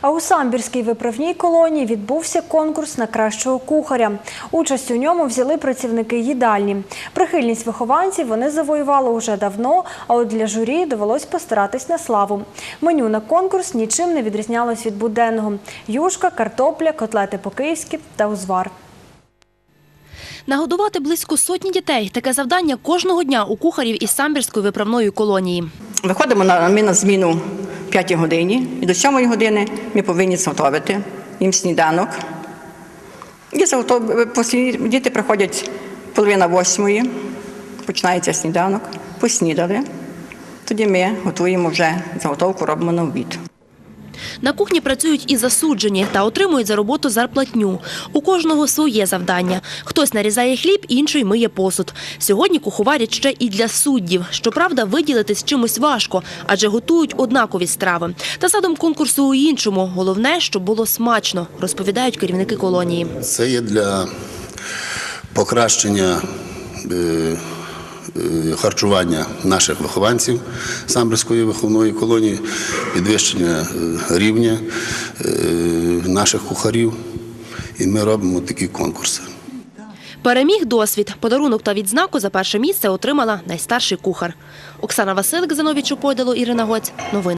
А у самбірській виправній колонії відбувся конкурс на кращого кухаря. Участь у ньому взяли працівники їдальні. Прихильність вихованців вони завоювали уже давно, а от для журі довелось постаратись на славу. Меню на конкурс нічим не відрізнялось від буденного: юшка, картопля, котлети по-київськи та узвар. Нагодувати близько сотні дітей – таке завдання кожного дня у кухарів із самбірської виправної колонії. Виходимо на, на зміну 5 годині, і до 7 години ми повинні зготовити їм сніданок. І діти приходять половина восьмої, починається сніданок, поснідали. Тоді ми готуємо вже заготовку, робимо на обід. На кухні працюють і засуджені та отримують за роботу зарплатню. У кожного своє завдання. Хтось нарізає хліб, інший миє посуд. Сьогодні куховарять ще і для суддів. Щоправда, виділитись чимось важко, адже готують однакові страви. Та задум конкурсу у іншому. Головне, щоб було смачно, розповідають керівники колонії. Це є для покращення е, харчування наших вихованців самбірської виховної колонії, підвищення е, рівня е, наших кухарів. І ми робимо такі конкурси. Переміг досвід. Подарунок та відзнаку за перше місце отримала найстарший кухар. Оксана Василик, Зановічу Чупойдало, Ірина Гоць. Новини.